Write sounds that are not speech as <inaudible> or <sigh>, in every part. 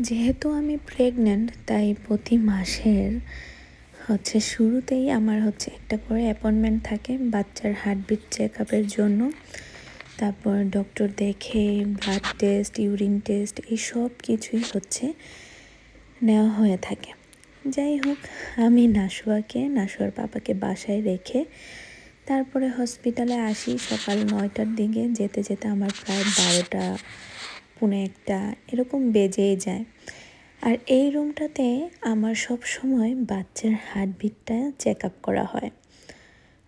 যেহেতু আমি প্রেগনেন্ট তাই প্রতি মাসের হচ্ছে শুরুতেই আমার হচ্ছে একটা করে অ্যাপয়েন্টমেন্ট থাকে বাচ্চার হার্টবিট চেক আপের জন্য। তারপর ডক্টর দেখে ব্লাড টেস্ট ইউরিন টেস্ট এই সব কিছুই হচ্ছে নেওয়া হয়ে থাকে। যাই হোক, আমি নাসুয়াকে, নাসুয়ার পাপাকে বাসায় রেখে তারপরে হসপিটালে আসি সকাল নয়টার দিকে। যেতে যেতে আমার প্রায় বারোটা পুনে একটা এরকম বেজেই যায়। আর এই রুমটাতে আমার সব সময় বাচ্চার হার্টবিটটা চেক আপ করা হয়।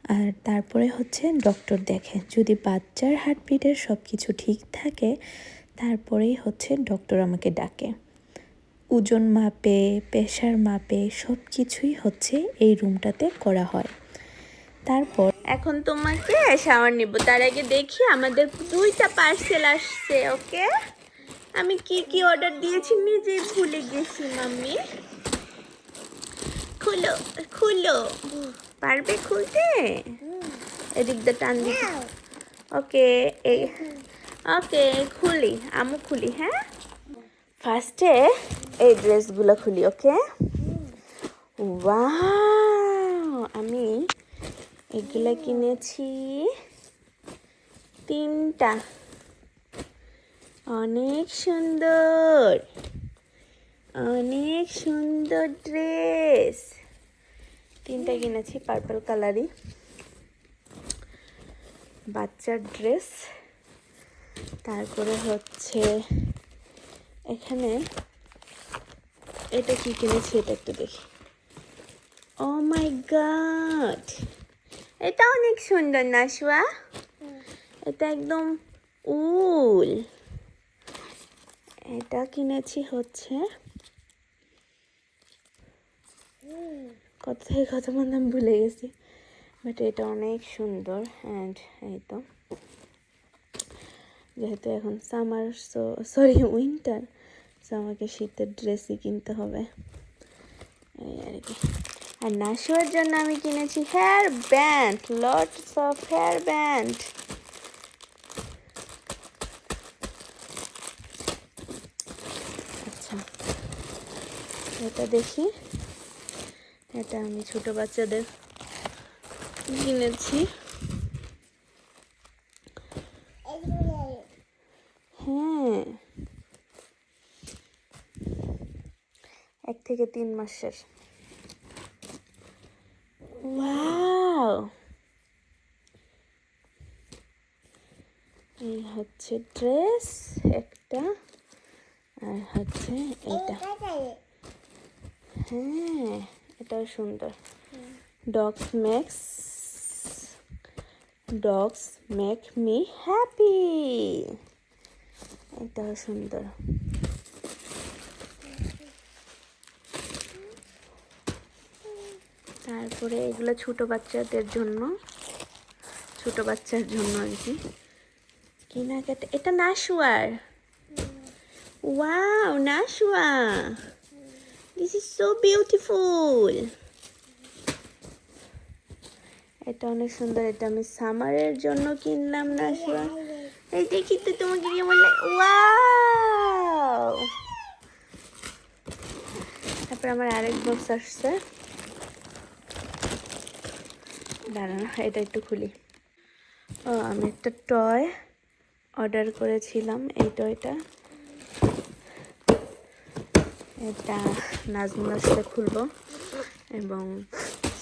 আর তারপরে হচ্ছে ডক্টর দেখে, যদি বাচ্চার হার্টবিটের সব কিছু ঠিক থাকে, তারপরেই হচ্ছে ডক্টর আমাকে ডাকে। ওজন মাপে প্রেশার মাপে সব কিছুই হচ্ছে এই রুমটাতে করা হয়। তারপর এখন তোমাকে শাওয়ার নিব। তার আগে দেখি আমাদের দুইটা পার্সেল আসছে ওকে আমি কি কি অর্ডার দিয়েছি নিজে ভুলে গেছি মাম্মি। খুলো খুলো। পারবে খুলতে? এদিক দিয়ে টান দিতে। ওকে এই ওকে খুলি আমু খুলি হ্যাঁ? ফার্স্টে এই ড্রেসগুলো খুলি ওকে? আমি এগুলো কিনেছি তিনটা। অনেক সুন্দর। অনেক সুন্দর ড্রেস তিনটা কিনেছি পার্পল কালারই বাচ্চার ড্রেস তারপরে হচ্ছে এখানে এটা কি কিনেছি এটা একটু দেখি। ও মাই গড এটা অনেক সুন্দর না শুয়া? এটা একদম উল। এটা কিনেছি হচ্ছে কত থেকে কত আমি ভুলে গেছি বাট এটা অনেক সুন্দর অ্যান্ড এই তো। যেহেতু এখন সামার সরি উইন্টার সো আমাকে শীতের ড্রেসই কিনতে হবে। এই আর কি। আর নাশুয়ার জন্য আমি কিনেছি hair band lots of hair band আচ্ছা এটা দেখি। এটা আমি ছোট বাচ্চাদের কিনেছি। হ্যাঁ। এক থেকে তিন মাসের এই হচ্ছে ড্রেস, একটা, আর হচ্ছে এটা। হ্যাঁ এটাও সুন্দর। Dogs makes dogs make me happy এটাও সুন্দর। তারপরে এগুলো ছোট বাচ্চাদের জন্য ছোট বাচ্চার জন্য আর কি। কেনাকাটা এটা নাশুয়ার। Wow Nashua. This is so beautiful এটা অনেক সুন্দর, এটা আমি সামারের জন্য কিনলাম নাশুয়া এই দেখি তো তোমাকে কি বললে তারপর আমার আরেক বক্স আসছে। দাঁড়ান, এটা একটু খুলি। ও, আমি একটা টয় অর্ডার করেছিলাম, এই টয়টা এটা। নাজমুলার সাথে খুলবো এবং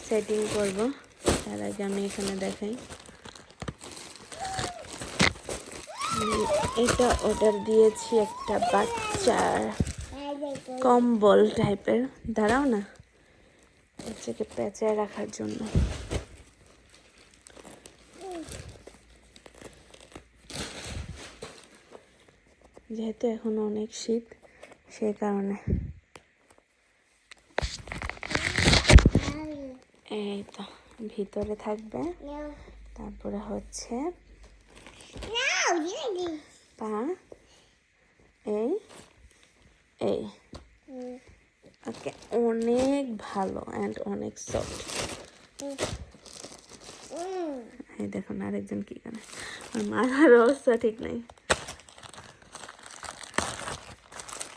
সেটিং করব। তার আগে আমি এখানে দেখাই। এটা অর্ডার দিয়েছি একটা বাচ্চার কম্বল টাইপের দাঁড়াও না। বাচ্চাকে পেঁচায় রাখার জন্য। যেহেতু এখন অনেক শীত সেই কারণে। এই তো ভিতরে থাকবে। তারপরে হচ্ছে পা এই এই। ওকে অনেক ভালো অ্যান্ড অনেক সফট এই দেখুন আরেকজন কি করে। আমার মাথার অবস্থা ঠিক নেই।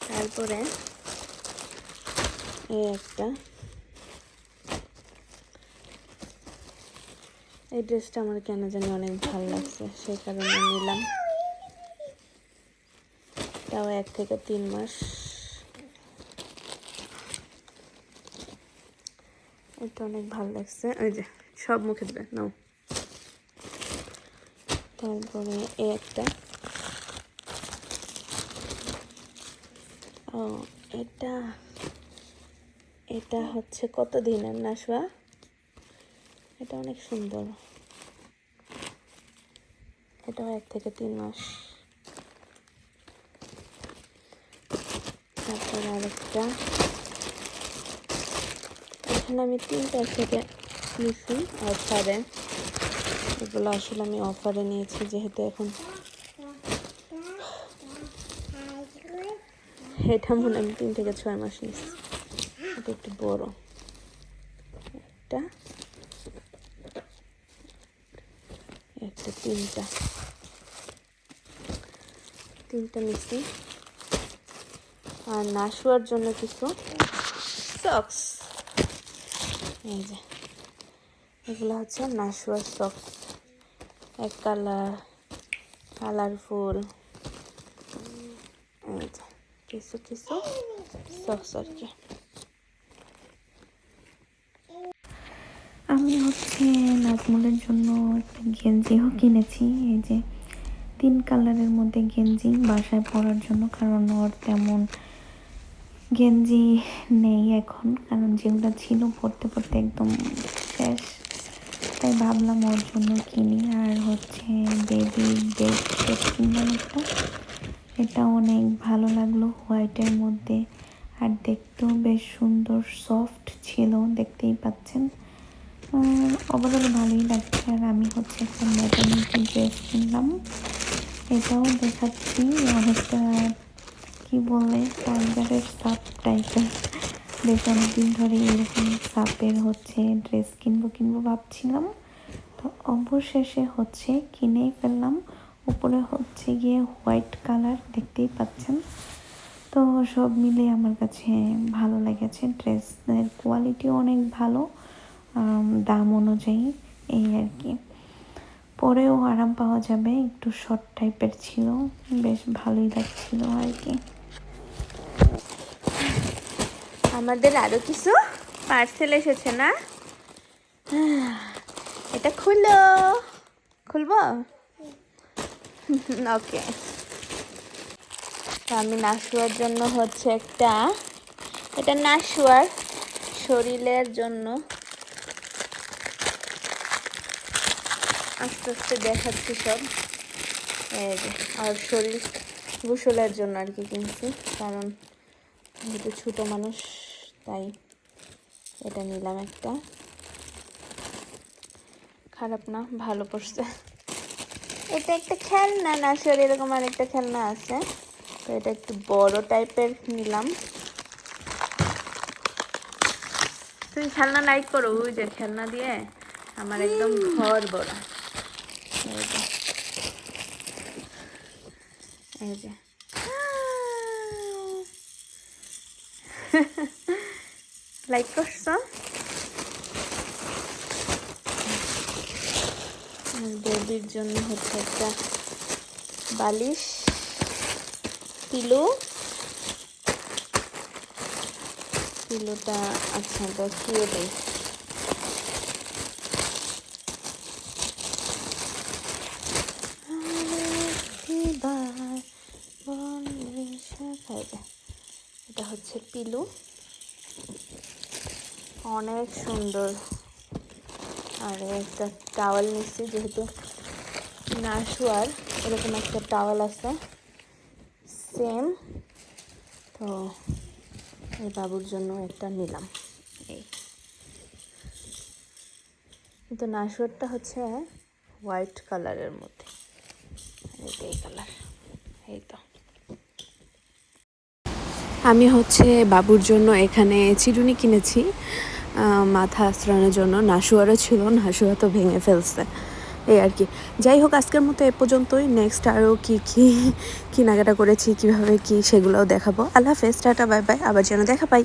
তারপরে এই একটা এই ড্রেসটা আমার কেন জানি অনেক ভালো লাগছে, সেই কারণে নিলাম। তাও এক থেকে তিন মাস। এটা অনেক ভালো লাগছে। ওই যে, সব মুখে দেবে, নাও। তারপরে এই একটা। ও, এটা এটা হচ্ছে কত দিনের নাশোয়া এটা অনেক সুন্দর। এটাও এক থেকে তিন মাস। তারপর আরেকটা। এখানে আমি তিনটা থেকে নিছি অফারে। এগুলো আসলে আমি অফারে নিয়েছি, যেহেতু এখন এটা মনে আমি তিন থেকে ছয় মাস নিচ্ছি এটা একটু বড়। একটা। একটা তিনটা। তিনটা নিচ্ছি আর না শোয়ার জন্য কিছু সক্স এই যে, এগুলো হচ্ছে না শোয়ার সক্স এক কালার কালারফুল এই যে, কিছু কিছু সক্স আর কি। আমি হচ্ছে নাজমুলের জন্য একটা গেঞ্জিও কিনেছি। এই যে তিন কালারের মধ্যে গেঞ্জি বাসায় পরার জন্য, কারণ ওর তেমন গেঞ্জি নেই এখন, কারণ যেগুলো ছিল পরতে পরতে একদম শেষ। তাই ভাবলাম ওর জন্য কিনি। আর হচ্ছে বেবি বেড কিনলাম একটা। এটা অনেক ভালো লাগল হোয়াইটের মধ্যে। আর দেখতেও বেশ সুন্দর, সফট ছিল, দেখতেই পাচ্ছেন। ওভারঅল ভালোই লাগছে। আর আমি হচ্ছে একটা ম্যাটারনিটি ড্রেস কিনলাম। এটাও দেখাচ্ছি, অনেকটা, কি বলে টাইগারের সাপ টাইপের বেশ অনেকদিন ধরে এরকম সাপের হচ্ছে ড্রেস কিনবো কিনবো ভাবছিলাম। তো অবশেষে হচ্ছে কিনেই ফেললাম। উপরে হচ্ছে গিয়ে হোয়াইট কালার দেখতেই পাচ্ছেন। তো সব মিলে আমার কাছে ভালো লেগেছে। ড্রেসের কোয়ালিটিও অনেক ভালো। দাম অনুযায়ী এই আর কি। পরেও আরাম পাওয়া যাবে, একটু শর্ট টাইপের ছিল, বেশ ভালোই লাগছিল আর কি। আমাদের আরও কিছু পার্সেল এসেছে না? এটা খুলো। খুলবো? <laughs> ওকে আমি নাশুয়ার জন্য হচ্ছে একটা, এটা নাশুয়ার শরীরের জন্য। আস্তে আস্তে দেখাচ্ছি সব। আর শরীর গোসলের জন্য আর কি কিনছি, কারণ যেহেতু ছোটো মানুষ, তাই এটা নিলাম একটা। খারাপ না, ভালো পড়ছে। এটা একটা খেলনা না, আসলে এরকম আরেকটা খেলনা আছে। তো এটা একটু বড় টাইপের নিলাম। তুমি খেলনা লাইক করো, ওই যে খেলনা দিয়ে আমার একদম ঘর বড়। এই যে লাইক করছ বেবির জন্য হচ্ছে একটা বালিশ পিলো পিলোটা আচ্ছা দেখিয়ে দেই আরেকটিবার বলে শাখায়। এটা হচ্ছে পিলু। অনেক সুন্দর। আর একটা টাওয়াল নিচ্ছি, যেহেতু না শোয়ার এরকম একটা টাওয়াল আছে। সেম তো এই বাবুর জন্য একটা নিলাম। এই। কিন্তু না শোয়ারটা হচ্ছে হোয়াইট কালারের মধ্যে। এই কালার এই তো। আমি হচ্ছে বাবুর জন্য এখানে চিরুনি কিনেছি। মাথা আশ্রয়ের জন্য। নাসুয়ারও ছিল, নাসুয়া তো ভেঙে ফেলছে। এই আর কি। যাই হোক, আজকের মতো এ পর্যন্তই। নেক্সট আরও কী কী, কেনাকাটা করেছি, কীভাবে কী, সেগুলোও দেখাবো। আল্লাহ হাফেজ, টাটা, বাই বাই। আবার যেন দেখা পাই।